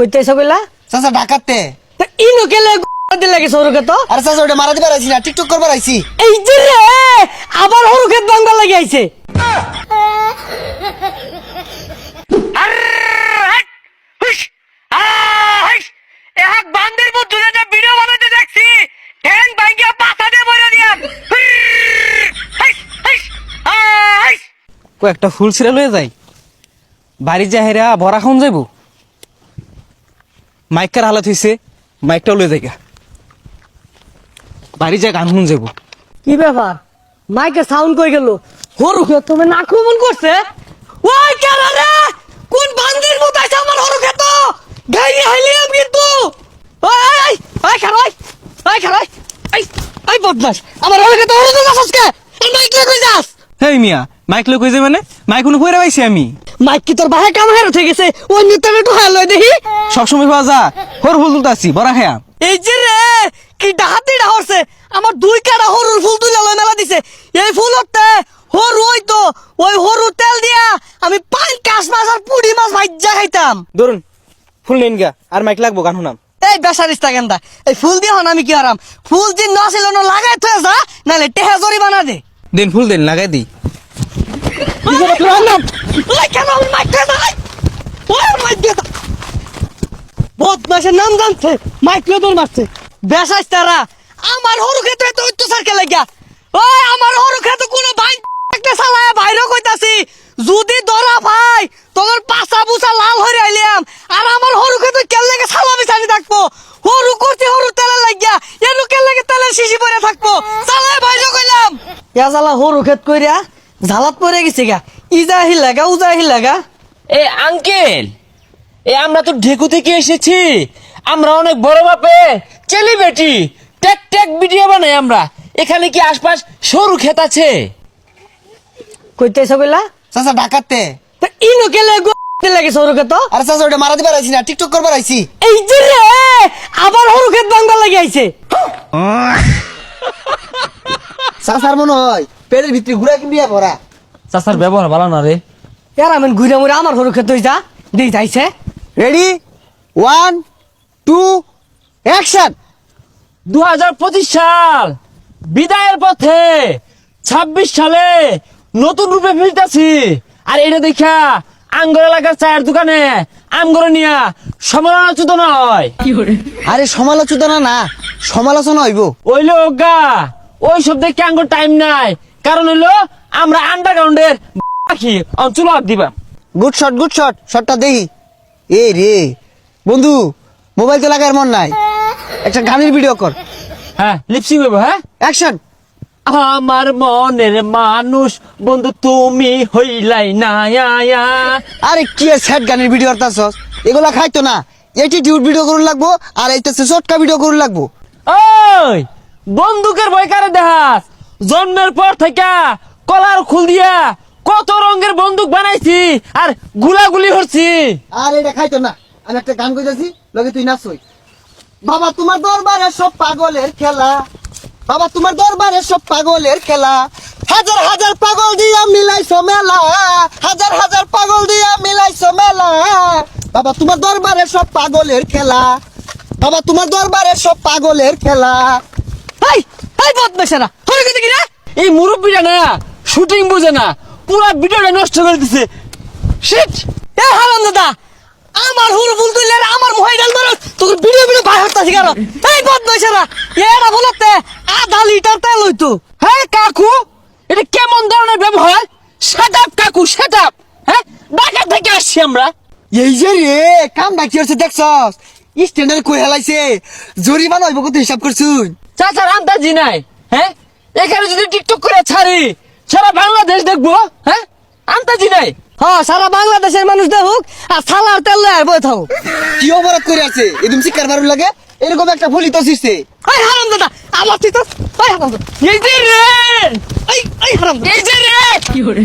কইতে কইলা? চাচা ঢাকাতে তা ইনো কেলে দিল লাগে সরুকে তো? আরে চাচা ওটা মারা দিবার আইছি না টিকটক করবার আইছি। এই যে রে! আবার হরু ক্ষেত বাঙ্গা লাগে আইছে। কয়েকটা ফুল ছিঁড়ে লয়ে যাই। বাড়ি যা হেরা ভরা খাওন যাইব? মাইকার হালত হইছে মাইকটাও লয়ে যাই গা। বাড়ি যা গান শুন যাইব। কি ব্যাপার? মাইকে সাউন্ড কই গেল? হরু ক্ষেত তুমি আক্রমণ করছে? ওই কেন রে? কোন বান্দির মতো আছে আমার হরু ক্ষেত গাইয়ে হাইলিয়াম কিন্তু। ওই ওই ওই ওই খারাই ওই খারাই এই এই বদমাস। আমার হরু ক্ষেত হরু তো যাস কে এই মাইক কই যাস? হেই মিয়া মাইক লই কই যাই মানে? মাইক কোনো কইরা পাইছি আমি। মাইক কি তোর বাহে কাম হের উঠে গেছে? ওই নিতে একটু হাল লই দেখি। সবসময় পাওয়া যা হর ফুল বড়া খেয়া। এই যে রে কি ডাহাতি ডাহরছে আমার দুই কাটা হরুর ফুল তুলে লয় মেলা দিছে। এই ফুল হতে হরু ওই তো ওই হরু তেল দিয়া আমি পাঁচ কাশ মাছ আর পুড়ি মাছ ভাজ্যা খাইতাম। ধরুন ফুল নেন গা আর মাইক লাগবো গান শুনাম। এই বেসারিস্তা গেন্দা এই ফুল দিয়ে হন আমি কি হারাম ফুল দিন না ছিল লাগাই থয়ে যা নাহলে টেহা জরি বানা দে। দিন ফুল দিন লাগাই দিই বদমাসের নাম জানছে, মাইক ক্ষেত্রে কোনো ভাই একটা সালায় কইতাছি, যদি ধরা ভাই তোর পাছা বুসা লাল হয়ে আইলাম, আর আমার হরু ক্ষেত্রে কেন লাগে সালা বিছানি থাকব। হরু করতে হরু তেলে লাগিয়া, এনু কেন লাগে তেলের শিশি পরে থাকব। সালায় বাইরে কইলাম। ইয়া জ্বালা হরু ক্ষেত কইরা ঝালাত পরে গেছে গা। ইজা হিলাগা উজা হিলাগা এ আঙ্কেল এ আমরা তো ঢেকু থেকে এসেছি। আমরা অনেক বড় বাপে চেলি বেটি টেক টেক ভিডিও বানাই আমরা। এখানে কি আশপাশ সরু ক্ষেত আছে? কইতে কইলা? চাচা ঢাকাতে। তা ইনো কেলে গো লাগে সরু ক্ষেত? আরে চাচা ওটা মারা দিবার আইছি না টিকটক করবার আইছি। এই যে রে! আবার হরু ক্ষেত বাঙ্গা লাগে আইছে। চাচার মনে হয় পেটের ভিতরে ঘুরা কিনবিয়া ভরা চাচার ব্যবহার ভালো না রে। এর আমি ঘুরে মুড়ে আমার হরু ক্ষেত হইতা দেই যাইছে। রেডি ওয়ান টু অ্যাকশন দু হাজার পঁচিশ সাল বিদায়ের পথে ছাব্বিশ সালে নতুন রূপে ফিরতেছি। আর এটা দেখা আঙ্গর এলাকার চায়ের দোকানে আমগর নিয়া সমালোচিত নয়। আরে সমালোচনা না সমালোচনা হইব। ওইলো গা ওই সব দেখে আঙ্গুর টাইম নাই। কারণ হইল আমরা আন্ডারগ্রাউন্ডের পাখি অঞ্চল দিবা। গুড শট গুড শট শটটা দেখি। এ রে। বন্ধু মোবাইল তো লাগার মন নাই। একটা গানের ভিডিও কর। হ্যাঁ লিপসিং হইব হ্যাঁ? অ্যাকশন আমার মনের মানুষ বন্ধু তুমি হইলাই না আয়া। আরে কি স্যাড গানের ভিডিও করতাছস? এগুলা খাইতো না। এটিটিউড ভিডিও করুন লাগবো আর এইটা শর্টকা ভিডিও করুন লাগবো। ওই! বন্দুকের বই কারে দেখাস জন্মের পর থেকে কলার খুল দিয়া কত রঙের বন্দুক বানাইছি আর গুলাগুলি হচ্ছি আর এটা খাইতো না। আমি একটা গান কইতাছি লগে তুই নাচই। বাবা, তোমার দরবারে সব পাগলের খেলা। বাবা, তোমার দরবারে সব পাগলের খেলা। হাজার হাজার পাগল দিয়া মিলাইছো মেলা। হাজার হাজার পাগল দিয়া মিলাইছো মেলা। বাবা, তোমার দরবারে সব পাগলের খেলা। বাবা, তোমার দরবারে সব পাগলের খেলা। ক্ষেত কি এই মুরব্বীরা না, শুটিং বুঝে না, পুরো ভিডিওটা নষ্ট করে দিছে। আমার হরু ফুল আমার ধরো তোর ভিডিও ভিডিও কেন? এই বদমাশেরা এরা বলতে, আধা লিটার তেল হইতো। হ্যাঁ কাকু, এটা কেমন ধরনের ব্যবহার? সেট আপ কাকু সেট আপ হ্যাঁ ঢাকা থেকে আসছি আমরা। এই যে রে, কাম বাকি হচ্ছে দেখছস? স্ট্যান্ডার্ড কই হেলাইছে? জরিমানা হইব কত হিসাব করছুন চাচার আন্দাজি নাই হ্যাঁ? এখানে যদি টিকটক করে ছাড়ি সারা বাংলাদেশ দেখব হ্যাঁ? আন্দাজি নাই। হ্যাঁ সারা বাংলাদেশের মানুষ দেখুক আর সালার তেল লয়ে বই থাকুক। কি অপরাধ করে আছে? এদম শিকার মারুন লাগে? এরকম একটা ভুলি তো সৃষ্টি। এই হারাম দাদা আমার তুই তো এই হারাম এই যে রে! এই এই হারাম এই যে রে!